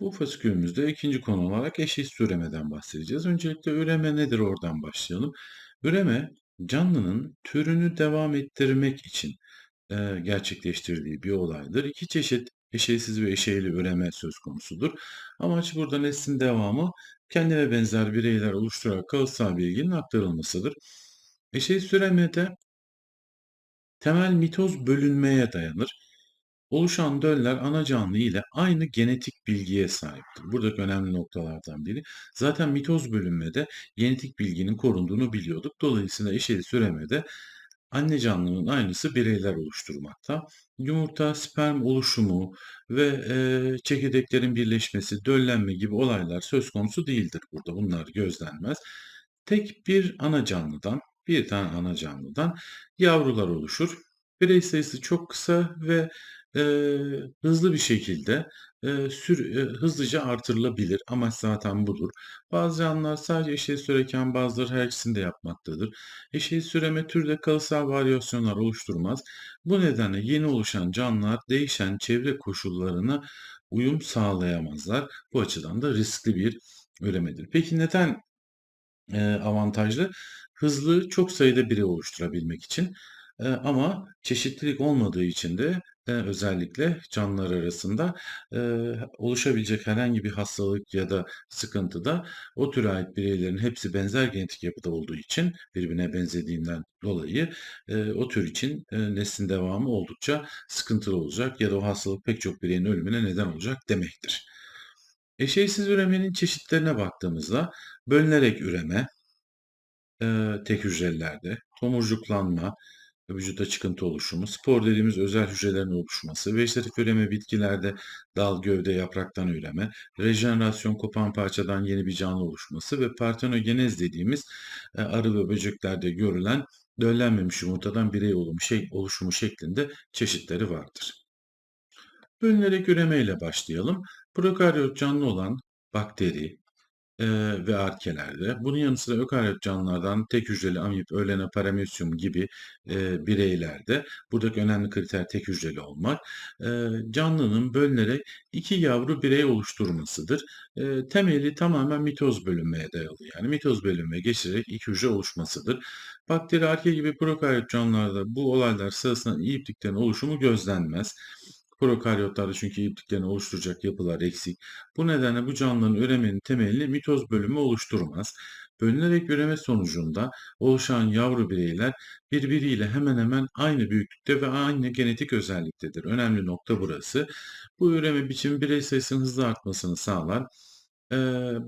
Bu fasikülümüzde ikinci konu olarak eşit üremeden bahsedeceğiz. Öncelikle üreme nedir oradan başlayalım. Üreme canlının türünü devam ettirmek için e, gerçekleştirdiği bir olaydır. İki çeşit eşeğsiz ve eşeğli üreme söz konusudur. Amaç burada neslin devamı kendine benzer bireyler oluşturarak kalıtsal bilginin aktarılmasıdır. Eşeğsiz üremede temel mitoz bölünmeye dayanır. Oluşan döller ana canlı ile aynı genetik bilgiye sahiptir. Buradaki önemli noktalardan biri. Zaten mitoz bölünmede genetik bilginin korunduğunu biliyorduk. Dolayısıyla eşeli süremede anne canlının aynısı bireyler oluşturmakta. Yumurta, sperm oluşumu ve e, çekirdeklerin birleşmesi, döllenme gibi olaylar söz konusu değildir burada. Bunlar gözlenmez. Tek bir ana canlıdan, bir tane ana canlıdan yavrular oluşur. Birey sayısı çok kısa ve Eee, hızlı bir şekilde, eee, sür eee, hızlıca artırılabilir. Amaç zaten budur. Bazı canlılar sadece eşeği sürerken bazıları her ikisini de yapmaktadır. Eşeği süreme türde kalıtsal varyasyonlar oluşturmaz. Bu nedenle yeni oluşan canlılar değişen çevre koşullarına uyum sağlayamazlar. Bu açıdan da riskli bir üremedir. Peki neden, eee, avantajlı? Hızlı, çok sayıda birey oluşturabilmek için. Eee, ama çeşitlilik olmadığı için de, eee, özellikle canlılar arasında, eee, oluşabilecek herhangi bir hastalık ya da sıkıntıda o türe ait bireylerin hepsi benzer genetik yapıda olduğu için, birbirine benzediğinden dolayı, eee, o tür için, eee, neslin devamı oldukça sıkıntılı olacak ya da o hastalık pek çok bireyin ölümüne neden olacak demektir. Eşeysiz üremenin çeşitlerine baktığımızda bölünerek üreme, eee, tek hücrelilerde, tomurcuklanma, vücutta çıkıntı oluşumu, spor dediğimiz özel hücrelerin oluşması, vejetatif üreme bitkilerde dal, gövde, yapraktan üreme, rejenerasyon kopan parçadan yeni bir canlı oluşması ve partenogenez dediğimiz e, arı ve böceklerde görülen döllenmemiş yumurtadan birey oluşumu, şey, oluşumu şeklinde çeşitleri vardır. Bölünerek üreme ile başlayalım. Prokaryot canlı olan bakteri, Eee, ve arkelerde. Bunun yanı sıra ökaryot canlılardan tek hücreli amip, öğlene, paramesyum gibi eee, bireylerde buradaki önemli kriter tek hücreli olmak. Eee, canlının bölünerek iki yavru birey oluşturmasıdır. Eee, temeli tamamen mitoz bölünmeye dayalı. Yani mitoz bölünmeye geçerek iki hücre oluşmasıdır. Bakteri, arke gibi prokaryot canlılarda bu olaylar sırasında ipliklerin oluşumu gözlenmez. Prokaryotlarda çünkü ipliklerini oluşturacak yapılar eksik. Bu nedenle bu canlıların üremenin temelini mitoz bölümü oluşturmaz. Bölünerek üreme sonucunda oluşan yavru bireyler birbiriyle hemen hemen aynı büyüklükte ve aynı genetik özelliktedir. Önemli nokta burası. Bu üreme biçimi birey sayısının hızlı artmasını sağlar. Ee,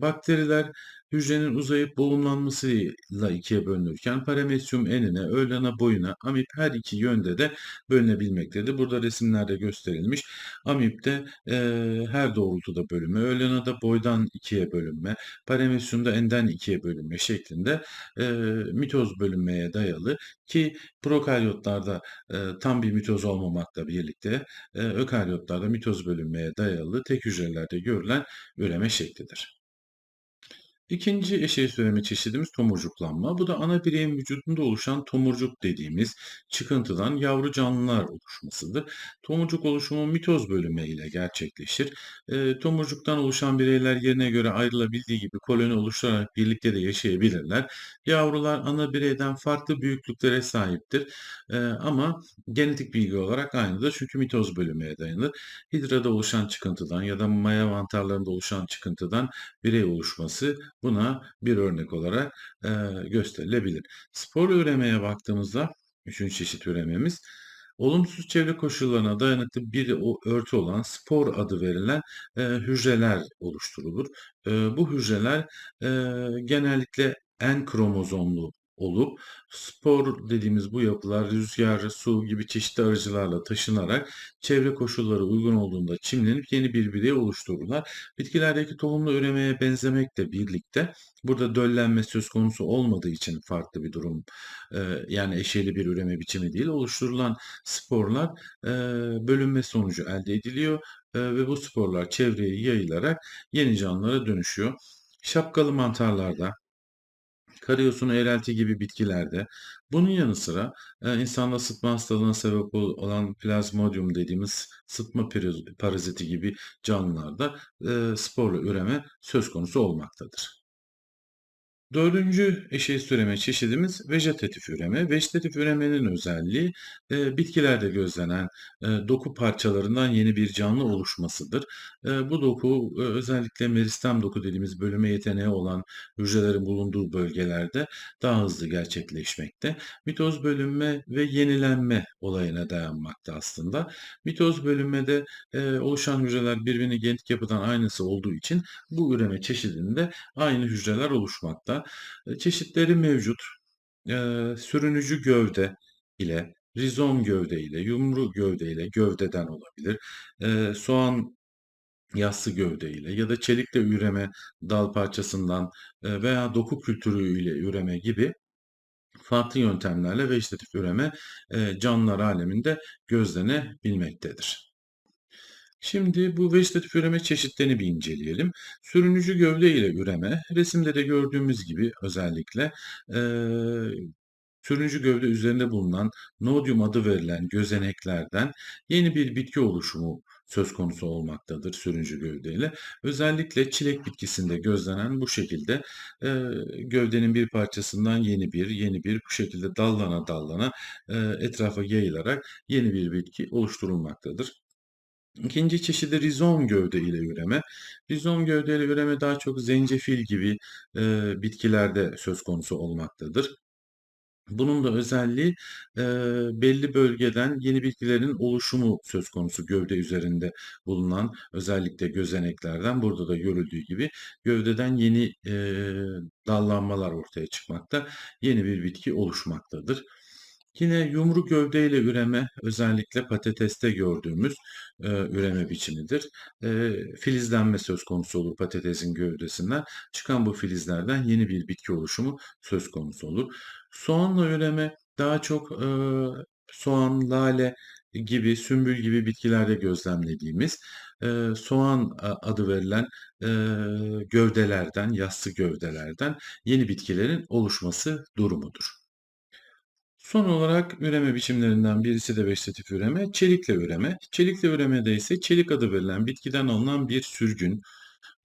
bakteriler hücrenin uzayıp boğumlanmasıyla ikiye bölünürken paramesyum enine, öğlana boyuna, amip her iki yönde de bölünebilmektedir. Burada resimlerde gösterilmiş. Amipte e, her doğrultuda bölünme, öğlana da boydan ikiye bölünme, paramesyumda enden ikiye bölünme şeklinde e, mitoz bölünmeye dayalı ki prokaryotlarda e, tam bir mitoz olmamakla birlikte e, ökaryotlarda mitoz bölünmeye dayalı tek hücrelerde görülen üreme şeklidir. İkinci eşeği üreme çeşidimiz tomurcuklanma. Bu da ana bireyin vücudunda oluşan tomurcuk dediğimiz çıkıntıdan yavru canlılar oluşmasıdır. Tomurcuk oluşumu mitoz bölümü ile gerçekleşir. E, tomurcuktan oluşan bireyler yerine göre ayrılabildiği gibi koloni oluşturarak birlikte de yaşayabilirler. Yavrular ana bireyden farklı büyüklüklere sahiptir. E, ama genetik bilgi olarak aynıdır çünkü mitoz bölümüne dayanır. Hidrada oluşan çıkıntıdan ya da maya mantarlarında oluşan çıkıntıdan birey oluşması Buna bir örnek olarak e, gösterilebilir. Spor üremeye baktığımızda, üçüncü çeşit ürememiz, olumsuz çevre koşullarına dayanıklı bir o örtü olan spor adı verilen e, hücreler oluşturulur. E, bu hücreler e, genellikle en kromozomlu olup spor dediğimiz bu yapılar rüzgar, su gibi çeşitli aracılarla taşınarak çevre koşulları uygun olduğunda çimlenip yeni bir birey oluştururlar. Bitkilerdeki tohumlu üremeye benzemekle birlikte burada döllenme söz konusu olmadığı için farklı bir durum yani eşeli bir üreme biçimi değil oluşturulan sporlar bölünme sonucu elde ediliyor ve bu sporlar çevreye yayılarak yeni canlılara dönüşüyor. Şapkalı mantarlarda Karyosun eğrelti gibi bitkilerde. Bunun yanı sıra e, insanda sıtma hastalığına sebep olan plazmodium dediğimiz sıtma paraziti gibi canlılarda e, sporlu üreme söz konusu olmaktadır. Dördüncü eşeğist üreme çeşidimiz vejetatif üreme. Vejetatif üremenin özelliği e, bitkilerde gözlenen e, doku parçalarından yeni bir canlı oluşmasıdır. E, bu doku e, özellikle meristem doku dediğimiz bölüme yeteneği olan hücrelerin bulunduğu bölgelerde daha hızlı gerçekleşmekte. Mitoz bölünme ve yenilenme olayına dayanmakta aslında. Mitoz bölünmede e, oluşan hücreler birbirine genetik yapıdan aynısı olduğu için bu üreme çeşidinde aynı hücreler oluşmakta. Çeşitleri mevcut. E, sürünücü gövde ile, rizom gövde ile, yumru gövde ile, gövdeden olabilir. E, soğan yassı gövde ile ya da çelikle üreme dal parçasından e, veya doku kültürü ile üreme gibi farklı yöntemlerle vejetatif üreme e, canlılar aleminde gözlenebilmektedir. Şimdi bu vejetatif üreme çeşitlerini bir inceleyelim. Sürünücü gövde ile üreme, resimde de gördüğümüz gibi özellikle eee, sürünücü gövde üzerinde bulunan nodyum adı verilen gözeneklerden yeni bir bitki oluşumu söz konusu olmaktadır sürünücü gövdeyle. Özellikle çilek bitkisinde gözlenen bu şekilde eee, gövdenin bir parçasından yeni bir, yeni bir bu şekilde dallana dallana eee, etrafa yayılarak yeni bir bitki oluşturulmaktadır. İkinci çeşidi rizom gövde ile üreme. Rizom gövde ile üreme daha çok zencefil gibi e, bitkilerde söz konusu olmaktadır. Bunun da özelliği e, belli bölgeden yeni bitkilerin oluşumu söz konusu gövde üzerinde bulunan özellikle gözeneklerden burada da görüldüğü gibi gövdeden yeni e, dallanmalar ortaya çıkmakta, yeni bir bitki oluşmaktadır. Yine yumru gövdeyle üreme özellikle patateste gördüğümüz e, üreme biçimidir. E, filizlenme söz konusu olur patatesin gövdesinden. Çıkan bu filizlerden yeni bir bitki oluşumu söz konusu olur. Soğanla üreme daha çok e, soğan, lale gibi, sümbül gibi bitkilerde gözlemlediğimiz e, soğan adı verilen e, gövdelerden, yassı gövdelerden yeni bitkilerin oluşması durumudur. Son olarak üreme biçimlerinden birisi de vegetatif üreme, çelikle üreme. Çelikle üremede ise çelik adı verilen bitkiden alınan bir sürgün,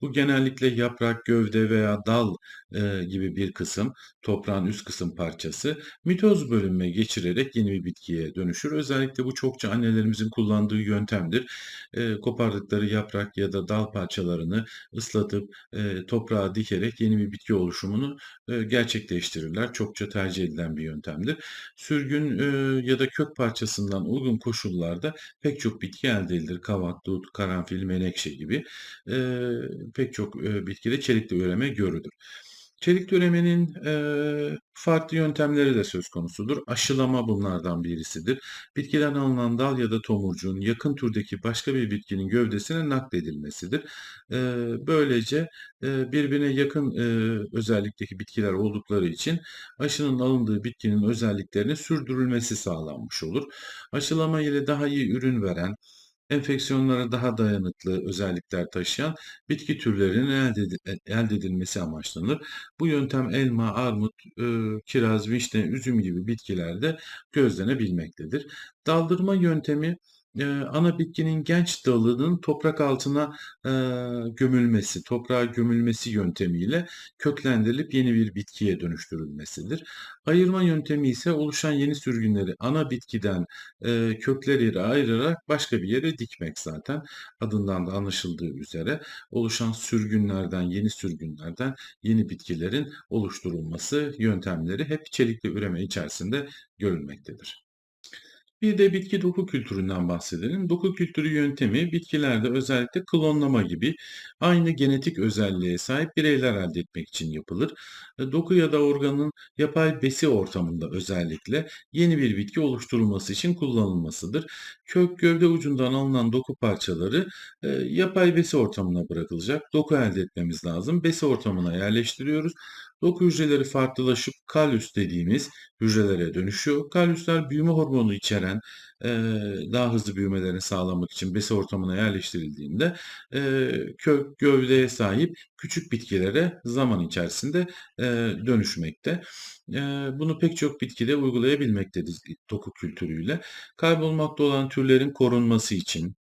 bu genellikle yaprak, gövde veya dal e, gibi bir kısım, toprağın üst kısım parçası mitoz bölünme geçirerek yeni bir bitkiye dönüşür. Özellikle bu çokça annelerimizin kullandığı yöntemdir. E, kopardıkları yaprak ya da dal parçalarını ıslatıp e, toprağa dikerek yeni bir bitki oluşumunu e, gerçekleştirirler. Çokça tercih edilen bir yöntemdir. Sürgün e, ya da kök parçasından uygun koşullarda pek çok bitki elde edilir. Kavak, dut, karanfil, menekşe gibi. E, pek çok e, bitkide çelikli üreme görülür. Çelik üremenin e, farklı yöntemleri de söz konusudur. Aşılama bunlardan birisidir. Bitkiden alınan dal ya da tomurcuğun yakın türdeki başka bir bitkinin gövdesine nakledilmesidir. E, böylece e, birbirine yakın e, özellikteki bitkiler oldukları için aşının alındığı bitkinin özelliklerine sürdürülmesi sağlanmış olur. Aşılama ile daha iyi ürün veren, enfeksiyonlara daha dayanıklı özellikler taşıyan bitki türlerinin elde, elde edilmesi amaçlanır. Bu yöntem elma, armut, e, kiraz, vişne, üzüm gibi bitkilerde gözlenebilmektedir. Daldırma yöntemi e, ana bitkinin genç dalının toprak altına e, gömülmesi, toprağa gömülmesi yöntemiyle köklendirilip yeni bir bitkiye dönüştürülmesidir. Ayırma yöntemi ise oluşan yeni sürgünleri ana bitkiden e, kökleri ayırarak başka bir yere dikmek zaten adından da anlaşıldığı üzere oluşan sürgünlerden, yeni sürgünlerden yeni bitkilerin oluşturulması yöntemleri hep çelikli üreme içerisinde görülmektedir. Bir de bitki doku kültüründen bahsedelim. Doku kültürü yöntemi bitkilerde özellikle klonlama gibi aynı genetik özelliğe sahip bireyler elde etmek için yapılır. E, doku ya da organın yapay besi ortamında özellikle yeni bir bitki oluşturulması için kullanılmasıdır. Kök gövde ucundan alınan doku parçaları e, yapay besi ortamına bırakılacak. Doku elde etmemiz lazım. Besi ortamına yerleştiriyoruz. Doku hücreleri farklılaşıp kalüs dediğimiz hücrelere dönüşüyor. Kalüsler büyüme hormonu içeren e, daha hızlı büyümelerini sağlamak için besi ortamına yerleştirildiğinde e, kök, gövdeye sahip küçük bitkilere zaman içerisinde e, dönüşmekte. E, bunu pek çok bitkide uygulayabilmektedir doku kültürüyle. Kaybolmakta olan türlerin korunması için,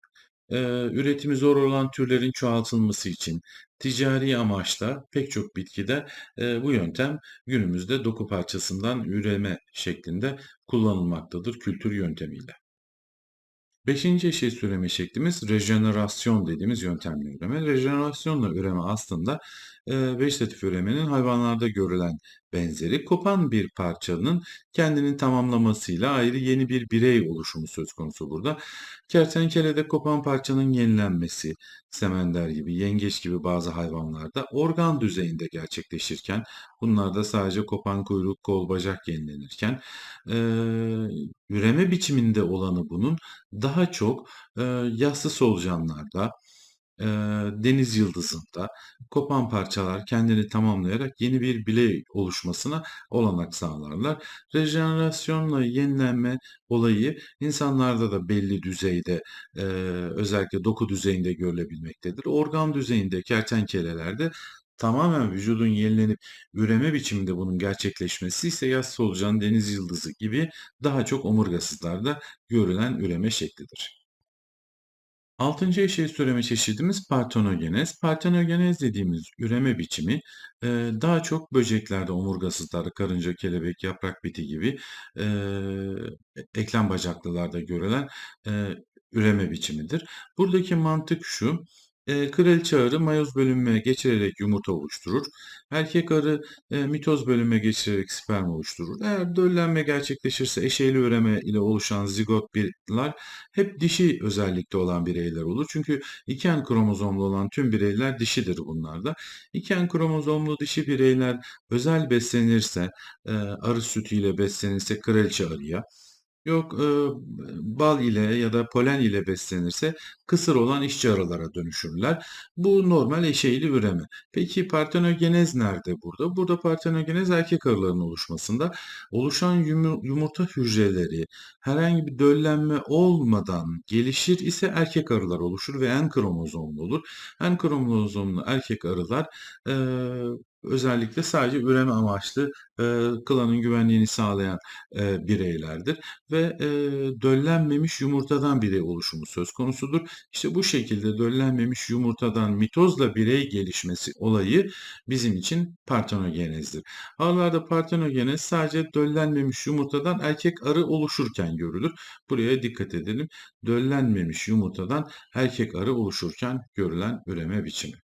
Eee, üretimi zor olan türlerin çoğaltılması için ticari amaçla pek çok bitkide eee, bu yöntem günümüzde doku parçasından üreme şeklinde kullanılmaktadır kültür yöntemiyle. Beşinci eşit üreme şeklimiz rejenerasyon dediğimiz yöntemle üreme. Rejenerasyonla üreme aslında e, vejetatif üremenin hayvanlarda görülen benzeri. Kopan bir parçanın kendini tamamlamasıyla ayrı yeni bir birey oluşumu söz konusu burada. Kertenkelede kopan parçanın yenilenmesi, semender gibi, yengeç gibi bazı hayvanlarda organ düzeyinde gerçekleşirken, bunlarda sadece kopan kuyruk, kol, bacak yenilenirken, e, üreme biçiminde olanı bunun daha çok, eee, yassı solucanlarda, eee, deniz yıldızında kopan parçalar kendini tamamlayarak yeni bir biley oluşmasına olanak sağlarlar. Rejenerasyonla yenilenme olayı insanlarda da belli düzeyde, eee, özellikle doku düzeyinde görülebilmektedir. Organ düzeyinde kertenkelelerde tamamen vücudun yenilenip üreme biçiminde bunun gerçekleşmesi ise yassı solucan, deniz yıldızı gibi daha çok omurgasızlarda görülen üreme şeklidir. Altıncı eşeği üreme çeşidimiz partenogenez. Partenogenez dediğimiz üreme biçimi daha çok böceklerde, omurgasızlarda, karınca, kelebek, yaprak biti gibi e, eklem bacaklılarda görülen üreme biçimidir. Buradaki mantık şu, e, kraliçe arı mayoz bölünmeye geçirerek yumurta oluşturur. Erkek arı e, mitoz bölünme geçirerek sperm oluşturur. Eğer döllenme gerçekleşirse eşeyli üreme ile oluşan zigot bireyler hep dişi özellikte olan bireyler olur. Çünkü iken kromozomlu olan tüm bireyler dişidir bunlarda. İken kromozomlu dişi bireyler özel beslenirse, e, arı sütüyle beslenirse kraliçe arıya, Yok, eee, bal ile ya da polen ile beslenirse kısır olan işçi arılara dönüşürler. Bu normal eşeyli üreme. Peki partenogenez nerede burada? Burada partenogenez erkek arıların oluşmasında. Oluşan yumu- yumurta hücreleri herhangi bir döllenme olmadan gelişir ise erkek arılar oluşur ve en kromozomlu olur. En kromozomlu erkek arılar eee, özellikle sadece üreme amaçlı eee, klanın güvenliğini sağlayan eee, bireylerdir ve e, döllenmemiş yumurtadan birey oluşumu söz konusudur. İşte bu şekilde döllenmemiş yumurtadan mitozla birey gelişmesi olayı bizim için partenogenezdir. Arılarda partenogenez sadece döllenmemiş yumurtadan erkek arı oluşurken görülür. Buraya dikkat edelim. Döllenmemiş yumurtadan erkek arı oluşurken görülen üreme biçimi.